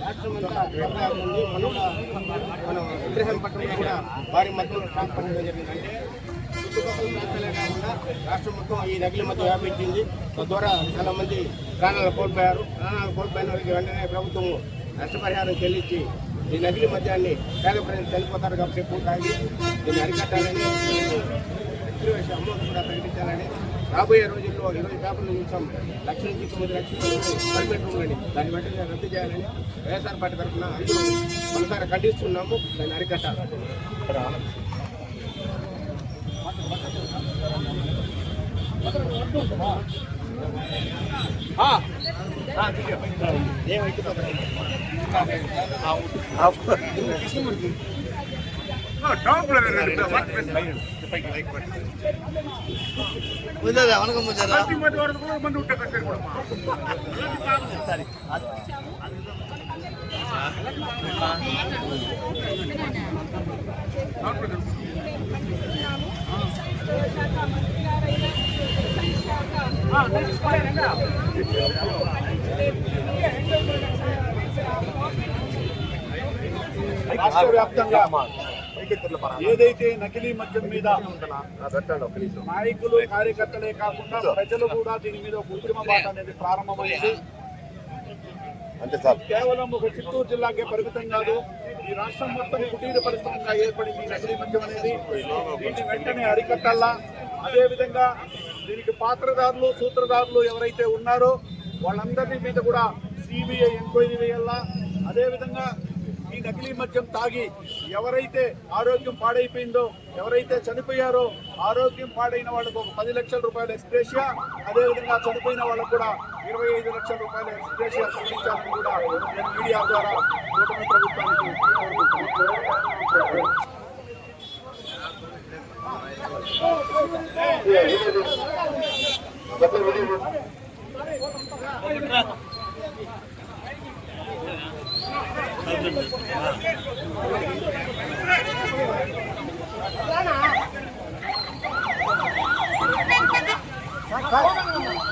రాష్ట్రమంతా ఉంది మనం కూడా మనం విగ్రహం పట్టణంలో కూడా భారీ మొత్తంలో ట్రాక్ పట్టడం జరిగిందంటే చుట్టుపక్కల ప్రాంతాలే కాకుండా రాష్ట్రం మొత్తం ఈ నకిలీ మధ్య వ్యాపించింది తద్వారా చాలామంది ప్రాణాలు కోల్పోయారు ప్రాణాలు కోల్పోయిన వారికి వెంటనే ప్రభుత్వం నష్టపరిహారం చెల్లించి ఈ నకిలీ మద్యాన్ని పేద ప్రజలు చనిపోతారు కాబట్టి ఎక్కువ దీన్ని అరికట్టాలని విక్రయవేశ అమౌంట్ కూడా ప్రకటించాలని రాబోయే రోజుల్లో ఇరవై పేపర్లు చూసాం లక్ష నుంచి తొమ్మిది లక్షల పర్మిట్ ఉండండి దాన్ని వెంటనే రద్దు చేయాలని వైఎస్ఆర్ పార్టీ తరఫున అందరూ మనసారి ఖండిస్తున్నాము దాన్ని అరికట్టాలి రాష్ట్ర వ్యాప్తంగా ఏదైతే నకిలీ మద్యం మీద నాయకులు కార్యకర్తలే కాకుండా ప్రజలు కూడా దీని మీద ఒక ఉద్యమ బాట అనేది ప్రారంభమైంది. కేవలం ఒక చిత్తూరు జిల్లాకే పరిమితం కాదు ఈ రాష్ట్రం మొత్తం కుటీర పరిశ్రమగా ఏర్పడింది నకిలీ మద్యం అనేది. దీన్ని వెంటనే అరికట్టాలా? అదేవిధంగా దీనికి పాత్రదారులు సూత్రధారులు ఎవరైతే ఉన్నారో వాళ్ళందరి మీద కూడా సిబిఐ ఎంక్వైరీ వేయాలా? అదేవిధంగా నకిలీ మద్యం తాగి ఎవరైతే ఆరోగ్యం పాడైపోయిందో ఎవరైతే చనిపోయారో ఆరోగ్యం పాడైన వాళ్ళకు ఒక పది లక్షల రూపాయల ఎక్స్ప్రేషియా అదేవిధంగా చనిపోయిన వాళ్ళకు కూడా ఇరవై ఐదు లక్షల రూపాయల ఎక్స్ప్రేషియా ప్రకటించాలని కూడా నేను మీడియా ద్వారా కూటమి ప్రభుత్వానికి Right.